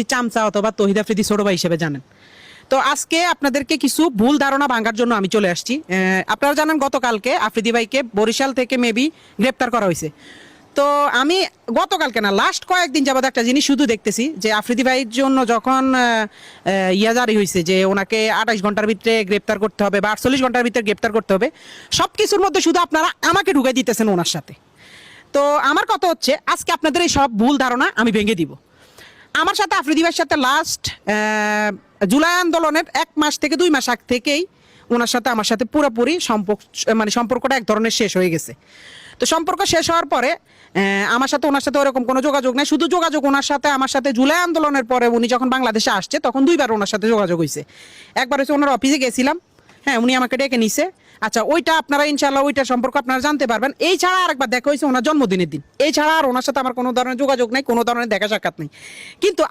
আফ্রিদি চামচা অথবা তহিদ আফ্রিদি ছোট ভাই হিসেবে জানেন। তো আজকে আপনাদেরকে কিছু ভুল ধারণা ভাঙার জন্য আমি চলে আসছি। আপনারা জানেন গতকালকে আফ্রিদি ভাইকে বরিশাল থেকে মেবি গ্রেপ্তার করা হয়েছে। তো আমি গতকালকে না লাস্ট কয়েকদিন যাবত একটা জিনিস শুধু দেখতেছি যে আফ্রিদি ভাইয়ের জন্য যখন ইয়া জারি হয়েছে যে ওনাকে আঠাশ ঘণ্টার ভিতরে গ্রেপ্তার করতে হবে বা আটচল্লিশ ঘণ্টার ভিতরে গ্রেপ্তার করতে হবে সব কিছুর মধ্যে শুধু আপনারা আমাকে ঢুকে দিতেছেন ওনার সাথে। তো আমার কথা হচ্ছে, আজকে আপনাদের এই সব ভুল ধারণা আমি ভেঙে দিব। আমার সাথে আফ্রিদি ভাইয়ের সাথে লাস্ট জুলাই আন্দোলনের এক মাস থেকে দুই মাস আগ থেকেই ওনার সাথে আমার সাথে পুরোপুরি সম্পর্ক মানে সম্পর্কটা এক ধরনের শেষ হয়ে গেছে। তো সম্পর্ক শেষ হওয়ার পরে আমার সাথে ওনার সাথে ওরকম কোনো যোগাযোগ নেই। শুধু যোগাযোগ ওনার সাথে, আমার সাথে জুলাই আন্দোলনের পরে উনি যখন বাংলাদেশে আসছে, তখন দুইবার ওনার সাথে যোগাযোগ হয়েছে একবার হচ্ছে ওনার অফিসে গেছিলাম। হ্যাঁ উনি আমাকে ডেকে নিছে। আচ্ছা ওইটা আপনারা ইনশাল্লাহ ওইটা সম্পর্কে আপনারা জানতে পারবেন। এই ছাড়া আরেকবার দেখা হয়েছে ওনার জন্মদিনের দিন। এই ছাড়া আর ওনার সাথে আমার কোনো ধরনের যোগাযোগ নেই, কোনো ধরনের দেখা সাক্ষাৎ নেই। কিন্তু